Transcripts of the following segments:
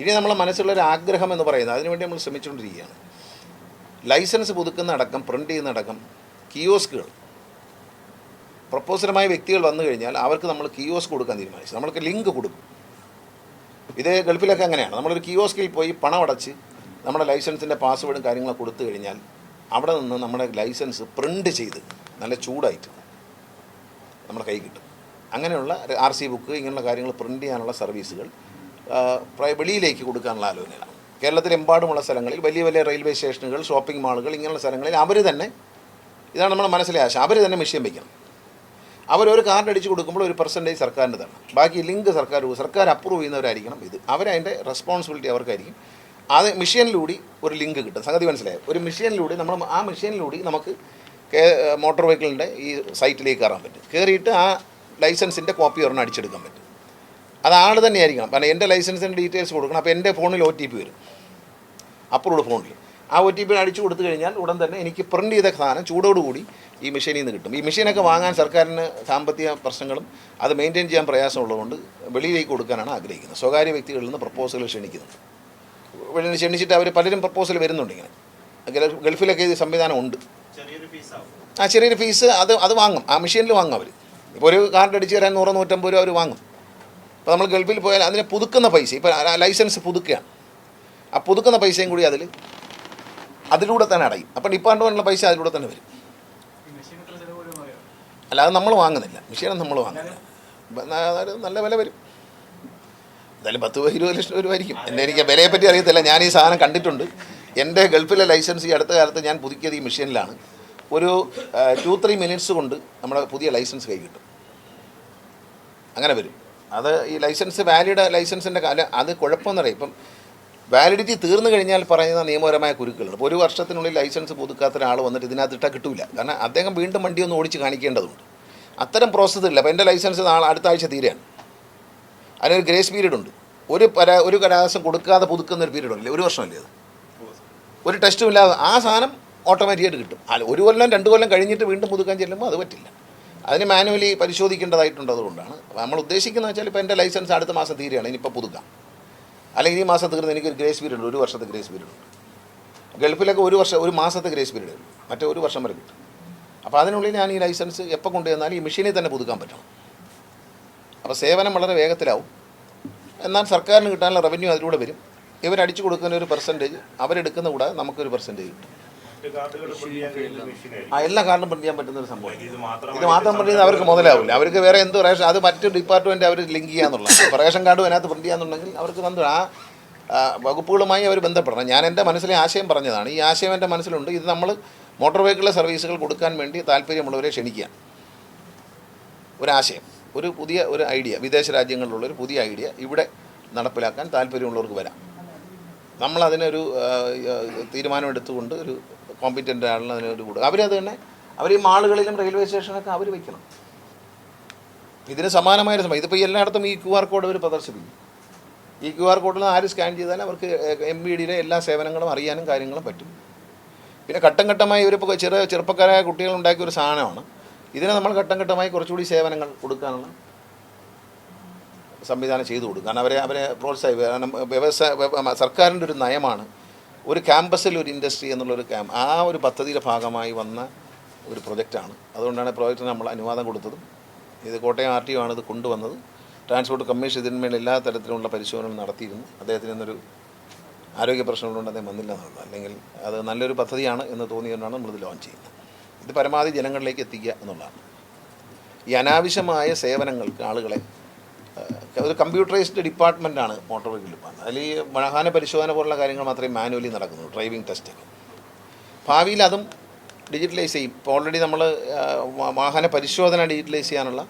ഇനി നമ്മളെ മനസ്സിലുള്ള ഒരു ആഗ്രഹം എന്ന് പറയുന്നത് അതിനുവേണ്ടി നമ്മൾ ശ്രമിച്ചുകൊണ്ടിരിക്കുകയാണ്. ലൈസൻസ് പുതുക്കുന്ന അടക്കം പ്രിന്റ് ചെയ്യുന്ന അടക്കം കിയോസ്കുകൾ. പ്രപ്പോസലുമായ വ്യക്തികൾ വന്നു കഴിഞ്ഞാൽ അവർക്ക് നമ്മൾ കിയോസ്ക് കൊടുക്കാൻ തീരുമാനിച്ചു. നമ്മൾക്ക് ലിങ്ക് കൊടുക്കും. ഇതേ ഗൾഫിലൊക്കെ അങ്ങനെയാണ്. നമ്മളൊരു കിയോസ്കിൽ പോയി പണം അടച്ച് നമ്മുടെ ലൈസൻസിന്റെ പാസ്വേഡും കാര്യങ്ങളൊക്കെ കൊടുത്തു കഴിഞ്ഞാൽ അവിടെ നിന്ന് നമ്മുടെ ലൈസൻസ് പ്രിന്റ് ചെയ്ത് നല്ല ചൂടായിട്ട് നമ്മുടെ കൈ കിട്ടും. അങ്ങനെയുള്ള ആർ സി ബുക്ക് ഇങ്ങനെയുള്ള കാര്യങ്ങൾ പ്രിന്റ് ചെയ്യാനുള്ള സർവീസുകൾ വെളിയിലേക്ക് കൊടുക്കാനുള്ള ആലോചനയാണ്. കേരളത്തിലെമ്പാടുമുള്ള സ്ഥലങ്ങളിൽ വലിയ വലിയ റെയിൽവേ സ്റ്റേഷനുകൾ ഷോപ്പിംഗ് മാളുകൾ ഇങ്ങനെയുള്ള സ്ഥലങ്ങളിൽ അവർ തന്നെ ഇതാണ് നമ്മുടെ മനസ്സിലെ ആശ. അവർ തന്നെ മെഷീൻ വയ്ക്കണം അവരൊരു കാർഡ് അടിച്ച് കൊടുക്കുമ്പോൾ ഒരു പെർസെന്റേജ് സർക്കാരിന്റെ തന്നെ ബാക്കി ലിങ്ക് സർക്കാർ സർക്കാർ അപ്രൂവ് ചെയ്യുന്നവരായിരിക്കണം ഇത്. അവരതിന്റെ റെസ്പോൺസിബിലിറ്റി അവർക്കായിരിക്കും. അത് മെഷീനിലൂടെ ഒരു ലിങ്ക് കിട്ടും. സംഗതി മനസ്സിലായോ? ഒരു മെഷീനിലൂടെ നമ്മൾ ആ മെഷീനിലൂടെ നമുക്ക് മോട്ടോർ വെഹിക്കിളിന്റെ ഈ സൈറ്റിലേക്ക് കയറാൻ പറ്റും. കയറിയിട്ട് ആ ലൈസൻസിന്റെ കോപ്പി ഒരെണ്ണം അടിച്ചെടുക്കാൻ പറ്റും. അത് ആൾ തന്നെ ആയിരിക്കണം കാരണം എന്റെ ലൈസൻസിന്റെ ഡീറ്റെയിൽസ് കൊടുക്കണം. അപ്പോൾ എന്റെ ഫോണിൽ ഒ ടി പി വരും. അപ്രൂവ്ഡ് ഫോണിൽ. ആ ഒ ടി പി അടിച്ചു കൊടുത്തു കഴിഞ്ഞാൽ ഉടൻ തന്നെ എനിക്ക് പ്രിന്റ് ചെയ്ത സാധനം ചൂടോടുകൂടി ഈ മെഷീനിൽ നിന്ന് കിട്ടും. ഈ മെഷീനൊക്കെ വാങ്ങാൻ സർക്കാരിന് സാമ്പത്തിക പ്രശ്നങ്ങളും അത് മെയിന്റെയിൻ ചെയ്യാൻ പ്രയാസമുള്ളതുകൊണ്ട് വെളിയിലേക്ക് കൊടുക്കാനാണ് ആഗ്രഹിക്കുന്നത്. സ്വകാര്യ വ്യക്തികളിൽ നിന്ന് പ്രപ്പോസൽ ക്ഷണിക്കുന്നുണ്ട്. വെളിയിൽ ക്ഷണിച്ചിട്ട് അവർ പലരും പ്രപ്പോസൽ വരുന്നുണ്ട് ഇങ്ങനെ. ഗൾഫിലൊക്കെ ഇത് സംവിധാനം ഉണ്ട് ആ ചെറിയൊരു ഫീസ് അത് അത് വാങ്ങും. ആ മെഷീനിൽ വാങ്ങും അവർ. ഇപ്പോൾ ഒരു കാർഡ് അടിച്ച് തരാൻ നൂറ് നൂറ്റമ്പത് രൂപ അവർ വാങ്ങും. ഇപ്പോൾ നമ്മൾ ഗൾഫിൽ പോയാൽ അതിനെ പുതുക്കുന്ന പൈസ ഇപ്പോൾ ലൈസൻസ് പുതുക്കുകയാണ്. ആ പുതുക്കുന്ന പൈസയും കൂടി അതിൽ അതിലൂടെ തന്നെ അടയും. അപ്പം ഡിപ്പാർട്ട്മെന്റിലുള്ള പൈസ അതിലൂടെ തന്നെ വരും. മെഷീൻ അല്ലാതെ നമ്മൾ വാങ്ങുന്നില്ല. മെഷീനും നമ്മൾ വാങ്ങുന്നില്ല. നല്ല വില വരും. എന്തായാലും പത്ത് ഇരുപത് ലക്ഷം രൂപ ആയിരിക്കും എന്റെ എനിക്ക് വിലയെ പറ്റി അറിയത്തില്ല. ഞാൻ ഈ സാധനം കണ്ടിട്ടുണ്ട്. എന്റെ ഗൾഫിലെ ലൈസൻസ് ഈ അടുത്ത കാലത്ത് ഞാൻ പുതുക്കിയത് ഈ മെഷീനിലാണ്. ഒരു ടു ത്രീ മിനിറ്റ്സ് കൊണ്ട് നമ്മുടെ പുതിയ ലൈസൻസ് കൈ കിട്ടും. അങ്ങനെ വരും. അത് ഈ ലൈസൻസ് വാലിഡ് ലൈസൻസിന്റെ കാല അത് കുഴപ്പമെന്നറിയാം ഇപ്പം വാലിഡിറ്റി തീർന്നു കഴിഞ്ഞാൽ പറയുന്ന നിയമപരമായ കുരുക്കുകളുണ്ട്. ഇപ്പോൾ ഒരു വർഷത്തിനുള്ളിൽ ലൈസൻസ് പുതുക്കാത്ത ഒരാൾ വന്നിട്ട് ഇതിനകത്ത് ഇട്ടാൽ കിട്ടൂല. കാരണം അദ്ദേഹം വീണ്ടും വണ്ടി ഒന്ന് ഓടിച്ച് കാണിക്കേണ്ടതുണ്ട്. അത്തരം പ്രോസസ്സ് ഇല്ല. അപ്പോൾ എന്റെ ലൈസൻസ് നാളെ അടുത്ത ആഴ്ച തീരെയാണ് അതിനൊരു ഗ്രേസ് പീരീഡ് ഉണ്ട്. ഒരു പരാ ഒരു കരാസം കൊടുക്കാതെ പുതുക്കുന്ന ഒരു പീരീഡ് ഉണ്ടല്ലേ? ഒരു വർഷമല്ലേ അത്? ഒരു ടെസ്റ്റും ഇല്ലാതെ ആ സാധനം ഓട്ടോമാറ്റിക്കായിട്ട് കിട്ടും. അല്ല ഒരു കൊല്ലം രണ്ട് കൊല്ലം കഴിഞ്ഞിട്ട് വീണ്ടും പുതുക്കാൻ ചെല്ലുമ്പോൾ അത് പറ്റില്ല. അതിന് മാനുവലി പരിശോധിക്കേണ്ടതായിട്ടുണ്ട് അതുകൊണ്ടാണ്. അപ്പോൾ നമ്മൾ ഉദ്ദേശിക്കുന്നത് വെച്ചാൽ ഇപ്പോൾ എന്റെ ലൈസൻസ് അടുത്ത മാസം തീരുകയാണ്. ഇനിയിപ്പോൾ പുതുക്കാം. അല്ലെങ്കിൽ ഈ മാസം തീർന്ന് എനിക്കൊരു ഗ്രേസ് പീരീഡ് ഒരു വർഷത്തെ ഗ്രേസ് പീരീഡ് ഉണ്ട് ഗൾഫിലൊക്കെ ഒരു വർഷം ഒരു മാസത്തെ ഗ്രേസ് പീരീഡ് ഉള്ളൂ. മറ്റേ ഒരു വർഷം വരെ കിട്ടും. അപ്പോൾ അതിനുള്ളിൽ ഞാൻ ഈ ലൈസൻസ് എപ്പോൾ കൊണ്ടുവന്നാലും ഈ മെഷീനിൽ തന്നെ പുതുക്കാൻ പറ്റണം. അപ്പോൾ സേവനം വളരെ വേഗത്തിലാവും. എന്നാൽ സർക്കാരിന് കിട്ടാനുള്ള റവന്യൂ അതിലൂടെ വരും. ഇവരടിച്ചു കൊടുക്കുന്ന ഒരു പെർസെന്റേജ് അവരെടുക്കുന്ന കൂടാതെ നമുക്കൊരു പെർസെന്റേജ് കിട്ടും. ആ എല്ലാ കാർഡും പ്രിന്റ് ചെയ്യാൻ പറ്റുന്ന ഒരു സംഭവം. ഇത് മാത്രം പ്രിന്റ് ചെയ്യുന്ന അവർക്ക് മുതലാവില്ല. അവർക്ക് വേറെ എന്ത് റേഷൻ അത് മറ്റു ഡിപ്പാർട്ട്മെന്റ് അവർ ലിങ്ക് ചെയ്യാന്നുള്ള റേഷൻ കാർഡും അതിനകത്ത് പ്രിന്റ് ചെയ്യാന്നുണ്ടെങ്കിൽ അവർക്ക് തന്നു ആ വകുപ്പുകളുമായി അവർ ബന്ധപ്പെടണം. ഞാൻ എന്റെ മനസ്സിലെ ആശയം പറഞ്ഞതാണ്. ഈ ആശയം എന്റെ മനസ്സിലുണ്ട്. ഇത് നമ്മൾ മോട്ടോർ വെഹിക്കിളിലെ സർവീസുകൾ കൊടുക്കാൻ വേണ്ടി താല്പര്യമുള്ളവരെ ക്ഷണിക്കുക. ഒരാശയം. ഒരു പുതിയ ഒരു ഐഡിയ വിദേശ രാജ്യങ്ങളിലുള്ള ഒരു പുതിയ ഐഡിയ ഇവിടെ നടപ്പിലാക്കാൻ താല്പര്യമുള്ളവർക്ക് വരാം. നമ്മളതിനൊരു തീരുമാനമെടുത്തുകൊണ്ട് ഒരു കോമ്പിറ്റന്റ് ആളിന് അതിനൊരു കൂടുക. അവരത് തന്നെ അവർ ഈ മാളുകളിലും റെയിൽവേ സ്റ്റേഷനൊക്കെ അവർ വയ്ക്കണം ഇതിന് സമാനമായ സമയം ഇതിപ്പോൾ എല്ലായിടത്തും ഈ ക്യു ആർ കോഡ് അവർ പ്രദർശിപ്പിക്കും. ഈ ക്യു ആർ കോഡിൽ ആര് സ്കാൻ ചെയ്താലും അവർക്ക് എം ബി ഡിയിലെ എല്ലാ സേവനങ്ങളും അറിയാനും കാര്യങ്ങളും പറ്റും. പിന്നെ ഘട്ടം ഘട്ടമായി ഇവരിപ്പോൾ ചെറിയ ചെറുപ്പക്കാരായ കുട്ടികൾ ഉണ്ടാക്കിയ ഒരു സാധനമാണ്. ഇതിനെ നമ്മൾ ഘട്ടം ഘട്ടമായി കുറച്ചുകൂടി സേവനങ്ങൾ കൊടുക്കാനുള്ള സംവിധാനം ചെയ്തു കൊടുക്കും. കാരണം അവരെ അവരെ പ്രോത്സാഹിപ്പിക്കുക. കാരണം വ്യവസായ വ്യ- സർക്കാരിന്റെ ഒരു നയമാണ് ഒരു ക്യാമ്പസിൽ ഒരു ഇൻഡസ്ട്രി എന്നുള്ളൊരു ക്യാമ്പ് ആ ഒരു പദ്ധതിയുടെ ഭാഗമായി വന്ന ഒരു പ്രൊജക്റ്റാണ്. അതുകൊണ്ടാണ് പ്രോജക്റ്റിന് നമ്മൾ അനുവാദം കൊടുത്തതും ഇത് കോട്ടയം ആർ ടി ആണ് ഇത് കൊണ്ടുവന്നത്. ട്രാൻസ്പോർട്ട് കമ്മീഷൻ ഇതിന്മേൽ എല്ലാ തരത്തിലുള്ള പരിശോധനകൾ നടത്തിയിരുന്നു. അദ്ദേഹത്തിന് ഇന്നൊരു ആരോഗ്യ പ്രശ്നങ്ങളുണ്ട് അദ്ദേഹം വന്നില്ല എന്നുള്ളത് അല്ലെങ്കിൽ അത് നല്ലൊരു പദ്ധതിയാണ് എന്ന് തോന്നിയതുകൊണ്ടാണ് നമ്മളിത് ലോഞ്ച് ചെയ്യുന്നത്. ഇത് പരമാവധി ജനങ്ങളിലേക്ക് എത്തിക്കുക എന്നുള്ളതാണ്. ഈ അനാവശ്യമായ സേവനങ്ങൾക്ക് ആളുകളെ ഒരു കമ്പ്യൂട്ടറൈസ്ഡ് ഡിപ്പാർട്ട്മെന്റാണ് മോട്ടോർ വെഹിക്കിൾ ഡിപ്പാർട്ട്മെന്റ് അതിൽ ഈ വാഹന പരിശോധന പോലുള്ള കാര്യങ്ങൾ മാത്രമേ മാനുവലി നടക്കുന്നു ഡ്രൈവിംഗ് ടെസ്റ്റൊക്കെ ഭാവിയിൽ അതും ഡിജിറ്റലൈസ് ചെയ്യും. ഇപ്പോൾ ഓൾറെഡി നമ്മൾ വാഹന പരിശോധന ഡിജിറ്റലൈസ് ചെയ്യാനുള്ള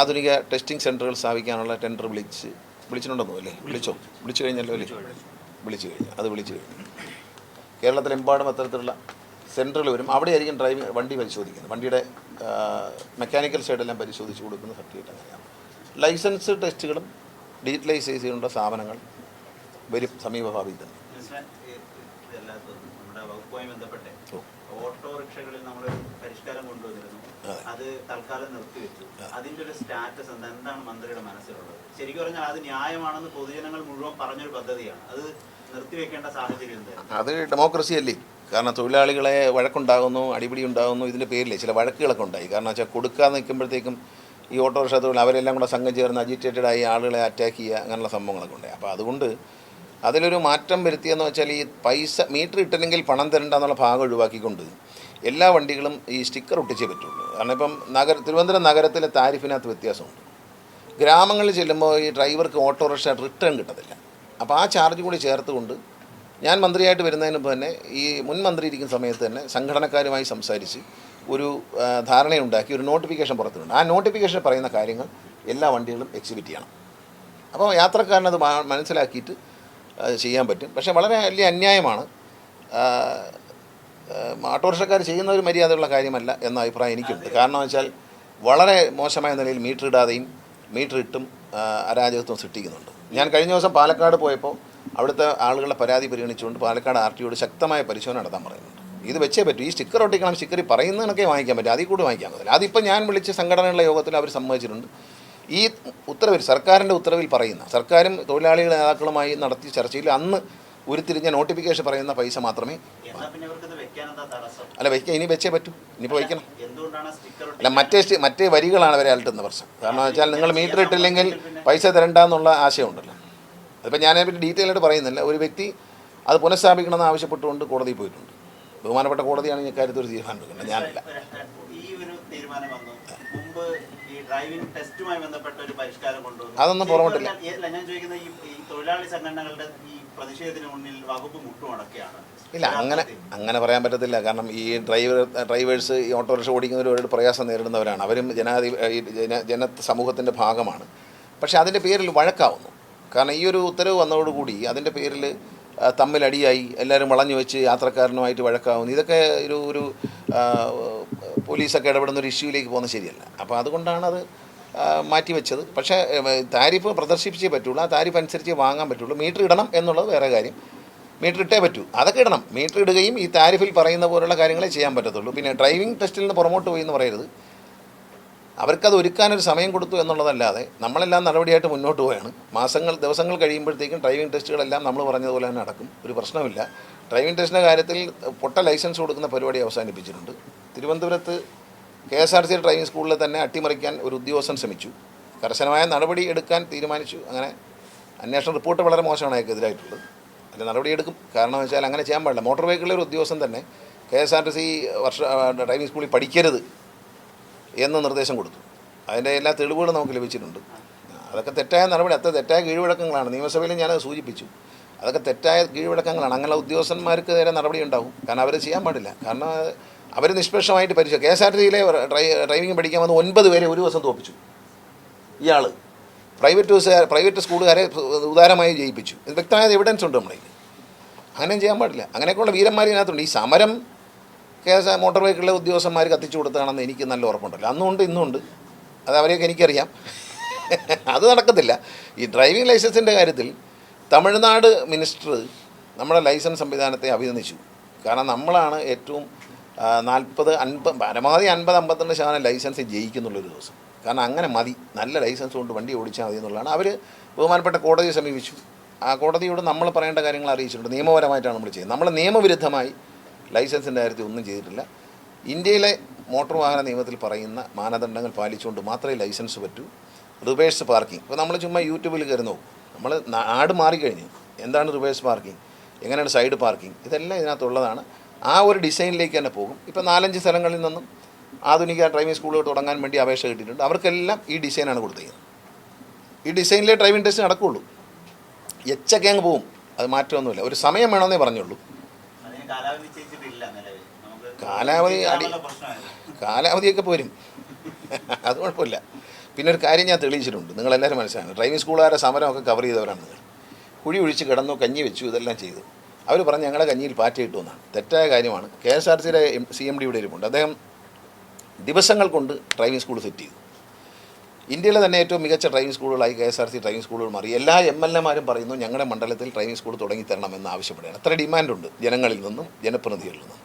ആധുനിക ടെസ്റ്റിംഗ് സെന്ററുകൾ സ്ഥാപിക്കാനുള്ള ടെൻഡർ വിളിച്ച് വിളിച്ചിട്ടുണ്ടെന്നോ അല്ലേ? വിളിച്ചോ? വിളിച്ചു കഴിഞ്ഞല്ലോ അല്ലേ? വിളിച്ചു കഴിഞ്ഞു. അത് വിളിച്ചു കഴിഞ്ഞു. കേരളത്തിലെമ്പാടും അത്തരത്തിലുള്ള സെന്ററുകൾ വരും. അവിടെയായിരിക്കും ഡ്രൈവിംഗ് വണ്ടി പരിശോധിക്കുന്നത്. വണ്ടിയുടെ മെക്കാനിക്കൽ സൈഡെല്ലാം പരിശോധിച്ച് കൊടുക്കുന്ന സർട്ടിഫിക്കറ്റ് അങ്ങനെയാണ്. ലൈസൻസ് ടെസ്റ്റുകളും ഡിജിറ്റലൈസ് ചെയ്തുള്ള സ്ഥാപനങ്ങൾ വരും സമീപഭാവിയിൽ തന്നെ. ഓട്ടോറിക്ഷകളിൽ പരിഷ്കാരം കൊണ്ടുവന്നിരുന്നു. അത് തൽക്കാലം നിർത്തിവെച്ചു. അതിന്റെ ഒരു സ്റ്റാറ്റസ് എന്താണ് മന്ത്രിയുടെ മനസ്സിലുള്ളത്? ശരിക്കും പറഞ്ഞാൽ അത് ന്യായമാണെന്ന് പൊതുജനങ്ങൾ മുഴുവൻ പറഞ്ഞൊരു പദ്ധതിയാണ്. അത് നിർത്തിവെക്കേണ്ട സാഹചര്യം എന്തായിരുന്നു? അത് ഡെമോക്രസി അല്ലേ? കാരണം തൊഴിലാളികളെ വഴക്കുണ്ടാകുന്നു അടിപിടി ഉണ്ടാകുന്നു ഇതിന്റെ പേരിൽ ചില വഴക്കുകളൊക്കെ ഉണ്ടായി. കാരണം വെച്ചാൽ കൊടുക്കാതെ നിൽക്കുമ്പോഴത്തേക്കും ഈ ഓട്ടോറിക്ഷ തൊഴിൽ അവരെല്ലാം കൂടെ സംഘം ചേർന്ന് അജിറ്റേറ്റഡ് ആയി ആളുകളെ അറ്റാക്ക് ചെയ്യുക അങ്ങനെയുള്ള സംഭവങ്ങളൊക്കെ ഉണ്ട്. അപ്പോൾ അതുകൊണ്ട് അതിലൊരു മാറ്റം വരുത്തിയെന്ന് വെച്ചാൽ ഈ പൈസ മീറ്റർ ഇട്ടില്ലെങ്കിൽ പണം തരണ്ട എന്നുള്ള ഭാഗം ഒഴിവാക്കിക്കൊണ്ട് എല്ലാ വണ്ടികളും ഈ സ്റ്റിക്കർ ഒട്ടിച്ചേ പറ്റുള്ളൂ. കാരണം ഇപ്പം നഗര തിരുവനന്തപുരം നഗരത്തിലെ താരിഫിനകത്ത് വ്യത്യാസമുണ്ട്. ഗ്രാമങ്ങളിൽ ചെല്ലുമ്പോൾ ഈ ഡ്രൈവർക്ക് ഓട്ടോറിക്ഷ റിട്ടേൺ കിട്ടത്തില്ല. അപ്പോൾ ആ ചാർജ് കൂടി ചേർത്തുകൊണ്ട് ഞാൻ മന്ത്രിയായിട്ട് വരുന്നതിന് മുമ്പ് തന്നെ ഈ മുൻ മന്ത്രി ഇരിക്കുന്ന സമയത്ത് തന്നെ സംഘടനക്കാരുമായി സംസാരിച്ച് ഒരു ധാരണയുണ്ടാക്കി ഒരു നോട്ടിഫിക്കേഷൻ പുറത്തുണ്ട് ആ നോട്ടിഫിക്കേഷൻ പറയുന്ന കാര്യങ്ങൾ എല്ലാ വണ്ടികളും എക്സിബിറ്റ് ചെയ്യണം. അപ്പോൾ യാത്രക്കാരനത് മനസ്സിലാക്കിയിട്ട് ചെയ്യാൻ പറ്റും. പക്ഷേ വളരെ വലിയ അന്യായമാണ്. ഓട്ടോറിക്ഷക്കാർ ചെയ്യുന്ന ഒരു മര്യാദയുള്ള കാര്യമല്ല എന്ന അഭിപ്രായം എനിക്കുണ്ട്. കാരണം വെച്ചാൽ വളരെ മോശമായ നിലയിൽ മീറ്റർ ഇടാതെയും മീറ്റർ ഇട്ടും അരാജകത്വം സൃഷ്ടിക്കുന്നുണ്ട്. ഞാൻ കഴിഞ്ഞ ദിവസം പാലക്കാട് പോയപ്പോൾ അവിടുത്തെ ആളുകളുടെ പരാതി പരിഗണിച്ചുകൊണ്ട് പാലക്കാട് ആർ ടിയോട് ശക്തമായ പരിശോധന നടത്താൻ പറയുന്നുണ്ട്. ഇത് വെച്ചേ പറ്റൂ. ഈ സ്റ്റിക്കർ ഒട്ടിക്കണം സ്റ്റിക്കർ കണക്കേ വാങ്ങിക്കാൻ പറ്റും. അതിൽ കൂടി വാങ്ങിക്കാൻ പറ്റില്ല. അതിപ്പോൾ ഞാൻ വിളിച്ച സംഘടനയുള്ള യോഗത്തിൽ അവർ സമ്മതിച്ചിട്ടുണ്ട്. ഈ ഉത്തരവിൽ സർക്കാരിന്റെ ഉത്തരവിൽ പറയുന്ന സർക്കാരും തൊഴിലാളികൾ നേതാക്കളുമായി നടത്തിയ ചർച്ചയിൽ അന്ന് ഉരുത്തിരിഞ്ഞ നോട്ടിഫിക്കേഷൻ പറയുന്ന പൈസ മാത്രമേ വെക്കാൻ അല്ല വയ്ക്കാൻ ഇനി വെച്ചേ പറ്റൂ. ഇനിയിപ്പോൾ വയ്ക്കണം അല്ല മറ്റേ മറ്റേ വരികളാണ് അവരെ അലട്ടുന്ന പ്രശ്നം. കാരണം വെച്ചാൽ നിങ്ങൾ മീറ്റർ ഇട്ടില്ലെങ്കിൽ പൈസ തരണ്ടെന്നുള്ള ആശയമുണ്ടല്ലോ. അതിപ്പോൾ ഞാൻ പറ്റി ഡീറ്റെയിൽ ആയിട്ട് പറയുന്നില്ല. ഒരു വ്യക്തി അത് പുനഃസ്ഥാപിക്കണമെന്ന് ആവശ്യപ്പെട്ടുകൊണ്ട് കോടതിയിൽ പോയിട്ടുണ്ട്. ബഹുമാനപ്പെട്ട കോടതിയാണ് ഈ കാര്യത്തിൽ ഒരു തീരുമാനം എടുക്കുന്നത് ഞാനല്ല. ഒരു ഒരു അതൊന്നും പുറമോട്ടില്ല. ഇല്ല അങ്ങനെ അങ്ങനെ പറയാൻ പറ്റത്തില്ല. കാരണം ഈ ഡ്രൈവർ ഡ്രൈവേഴ്സ് ഈ ഓട്ടോറിക്ഷ ഓടിക്കുന്നവർ ഒരുപാട് പ്രയാസം നേരിടുന്നവരാണ്. അവരും ജനാധി ജന ജന സമൂഹത്തിന്റെ ഭാഗമാണ്. പക്ഷേ അതിന്റെ പേരിൽ വഴക്കാവുന്നു. കാരണം ഈ ഒരു ഉത്തരവ് വന്നതോടുകൂടി അതിന്റെ പേരിൽ തമ്മിലടിയായി എല്ലാവരും വളഞ്ഞു വെച്ച് യാത്രക്കാരനുമായിട്ട് വഴക്കാവുന്നു. ഇതൊക്കെ ഒരു ഒരു പോലീസൊക്കെ ഇടപെടുന്ന ഒരു ഇഷ്യൂയിലേക്ക് പോകുന്നത് ശരിയല്ല. അപ്പോൾ അതുകൊണ്ടാണ് അത് മാറ്റിവെച്ചത്. പക്ഷേ താരിഫ് പ്രദർശിപ്പിച്ചേ പറ്റുള്ളൂ. ആ താരിഫ് അനുസരിച്ച് വാങ്ങാൻ പറ്റുള്ളൂ. മീറ്റർ ഇടണം എന്നുള്ളത് വേറെ കാര്യം. മീറ്റർ ഇട്ടേ പറ്റൂ. അതൊക്കെ ഇടണം. മീറ്റർ ഇടുകയും ഈ താരിഫിൽ പറയുന്ന പോലുള്ള കാര്യങ്ങളെ ചെയ്യാൻ പറ്റത്തുള്ളൂ. പിന്നെ ഡ്രൈവിംഗ് ടെസ്റ്റിൽ നിന്ന് പുറമോട്ട് പോയി എന്ന് പറയരുത്. അവർക്കത് ഒരുക്കാനൊരു സമയം കൊടുത്തു എന്നുള്ളതല്ലാതെ നമ്മളെല്ലാം നടപടിയായിട്ട് മുന്നോട്ട് പോവുകയാണ് മാസങ്ങൾ ദിവസങ്ങൾ കഴിയുമ്പോഴത്തേക്കും ഡ്രൈവിംഗ് ടെസ്റ്റുകളെല്ലാം നമ്മൾ പറഞ്ഞതുപോലെ തന്നെ നടക്കും. ഒരു പ്രശ്നമില്ല ഡ്രൈവിംഗ് ടെസ്റ്റിന്റെ കാര്യത്തിൽ പൊട്ട ലൈസൻസ് കൊടുക്കുന്ന പരിപാടി അവസാനിപ്പിച്ചിട്ടുണ്ട്. തിരുവനന്തപുരത്ത് K S R C driving സ്കൂളിൽ തന്നെ അട്ടിമറിക്കാൻ ഒരു ഉദ്യോഗസ്ഥൻ ശ്രമിച്ചു. കർശനമായ നടപടി എടുക്കാൻ തീരുമാനിച്ചു. അങ്ങനെ അന്വേഷണ റിപ്പോർട്ട് വളരെ മോശമാണ് അയാൾക്കെതിരായിട്ടുള്ളത് അല്ല നടപടി എടുക്കും. കാരണം വെച്ചാൽ അങ്ങനെ ചെയ്യാൻ പാടില്ല. മോട്ടോർ വെഹിക്കിളിലെ ഒരു ഉദ്യോഗസ്ഥൻ തന്നെ K S R T C Varsha driving സ്കൂളിൽ പഠിക്കരുത്. എന്ന് നിർദ്ദേശം കൊടുത്തു. അതിന്റെ എല്ലാ തെളിവുകളും നമുക്ക് ലഭിച്ചിട്ടുണ്ട്. അതൊക്കെ തെറ്റായ നടപടി അത്ര തെറ്റായ കീഴ്വഴക്കങ്ങളാണ്. നിയമസഭയിൽ ഞാനത് സൂചിപ്പിച്ചു. അതൊക്കെ തെറ്റായ കീഴ്വഴക്കങ്ങളാണ്. അങ്ങനെ ഉദ്യോഗസ്ഥന്മാർക്ക് നേരെ നടപടി ഉണ്ടാവും. കാരണം അവർ ചെയ്യാൻ പാടില്ല. കാരണം അവർ നിഷ്പക്ഷമായിട്ട് പരിശോധിച്ചു കെ എസ് ആർ ടി സിയിലെ ഡ്രൈവിംഗ് പഠിക്കാൻ വന്ന് ഒൻപത് പേരെ ഒരു ദിവസം തോപ്പിച്ചു. ഇയാൾ പ്രൈവറ്റ് പ്രൈവറ്റ് സ്കൂളുകാരെ ഉദാരമായി ജയിപ്പിച്ചു. വ്യക്തമായ എവിഡൻസ് ഉണ്ട് നമ്മുടെ അങ്ങനെ ചെയ്യാൻ പാടില്ല. അങ്ങനെയൊക്കെയുള്ള വീരന്മാർ ഇതിനകത്തുണ്ട് ഈ സമരം കെ എസ് മോട്ടോർ വെഹിക്കിളിലെ ഉദ്യോഗസ്ഥന്മാർ കത്തിച്ചു കൊടുത്തതാണെന്ന് എനിക്ക് നല്ല ഉറപ്പുണ്ടല്ലോ. അന്നുണ്ട് ഇന്നുണ്ട്. അത് അവരെയൊക്കെ എനിക്കറിയാം. അത് നടക്കത്തില്ല. ഈ ഡ്രൈവിംഗ് ലൈസൻസിന്റെ കാര്യത്തിൽ തമിഴ്നാട് മിനിസ്റ്റർ നമ്മുടെ ലൈസൻസ് സംവിധാനത്തെ അഭിനന്ദിച്ചു. കാരണം നമ്മളാണ് ഏറ്റവും നാൽപ്പത് അൻപത് പരമാവധി അൻപത് അമ്പത്തിരണ്ട് ശതമാനം ലൈസൻസ് ജയിക്കുന്നുള്ളൊരു ദിവസം. കാരണം അങ്ങനെ മതി. നല്ല ലൈസൻസ് കൊണ്ട് വണ്ടി ഓടിച്ചാൽ മതി എന്നുള്ളതാണ്. അവർ ബഹുമാനപ്പെട്ട കോടതിയെ സമീപിച്ചു. ആ കോടതിയോട് നമ്മൾ പറയേണ്ട കാര്യങ്ങൾ അറിയിച്ചിട്ടുണ്ട്. നിയമപരമായിട്ടാണ് നമ്മൾ ചെയ്യുന്നത്. നമ്മൾ നിയമവിരുദ്ധമായി ലൈസൻസിന്റെ കാര്യത്തിൽ ഒന്നും ചെയ്തിട്ടില്ല. ഇന്ത്യയിലെ മോട്ടോർ വാഹന നിയമത്തിൽ പറയുന്ന മാനദണ്ഡങ്ങൾ പാലിച്ചുകൊണ്ട് മാത്രമേ ലൈസൻസ് പറ്റൂ. Reverse parking. ഇപ്പോൾ നമ്മൾ ചുമ്മാ യൂട്യൂബിൽ കയറി നോക്കും നമ്മൾ നാട് മാറിക്കഴിഞ്ഞു. എന്താണ് റിവേഴ്സ് പാർക്കിംഗ്? എങ്ങനെയാണ് സൈഡ് പാർക്കിംഗ്? ഇതെല്ലാം ഇതിനകത്തുള്ളതാണ്. ആ ഒരു ഡിസൈനിലേക്ക് തന്നെ പോകും. ഇപ്പോൾ നാലഞ്ച് സ്ഥലങ്ങളിൽ നിന്നും ആധുനിക ഡ്രൈവിംഗ് സ്കൂളുകൾ തുടങ്ങാൻ വേണ്ടി അപേക്ഷ കിട്ടിയിട്ടുണ്ട്. അവർക്കെല്ലാം ഈ ഡിസൈനാണ് കൊടുത്തിരിക്കുന്നത്. ഈ ഡിസൈനിലെ ഡ്രൈവിംഗ് ടെസ്റ്റ് നടക്കുകയുള്ളൂ എച്ചൊക്കെ അങ്ങ് പോവും. അത് മാറ്റമൊന്നുമില്ല. ഒരു സമയം വേണമെന്നേ പറഞ്ഞുള്ളൂ. കാലാവധി അടി- കാലാവധിയൊക്കെ പോരും. അത് കുഴപ്പമില്ല. പിന്നെ ഒരു കാര്യം ഞാൻ തെളിയിച്ചിട്ടുണ്ട്. നിങ്ങൾ നിങ്ങളെല്ലാവരും മനസ്സിലാണ് ഡ്രൈവിംഗ് സ്കൂളുകാരെ സമരമൊക്കെ കവർ ചെയ്തവരാണ് നിങ്ങൾ. കുഴി ഒഴിച്ച് കിടന്നു കഞ്ഞി വെച്ചു ഇതെല്ലാം ചെയ്തു. അവർ പറഞ്ഞ് ഞങ്ങളെ കഞ്ഞിയിൽ പാറ്റ കിട്ടും എന്നാണ്. തെറ്റായ കാര്യമാണ്. കെ എസ് ആർ സിയുടെ സി എം ഡി ഇവിടെ ഇരിപ്പുണ്ട്. അദ്ദേഹം ദിവസങ്ങൾ കൊണ്ട് ഡ്രൈവിംഗ് സ്കൂൾ സെറ്റ് ചെയ്തു. ഇന്ത്യയിലെ തന്നെ ഏറ്റവും മികച്ച driving സ്കൂളുകളായി K S R C driving സ്കൂളുകൾ മാറി. എല്ലാ എം എൽ എമാരും പറയുന്നു ഞങ്ങളുടെ മണ്ഡലത്തിൽ ഡ്രൈവിംഗ് സ്കൂൾ തുടങ്ങി തരണമെന്ന് ആവശ്യപ്പെടുകയാണ്. അത്ര ഡിമാൻഡുണ്ട് ജനങ്ങളിൽ നിന്നും ജനപ്രതിനിധികളിൽ നിന്നും.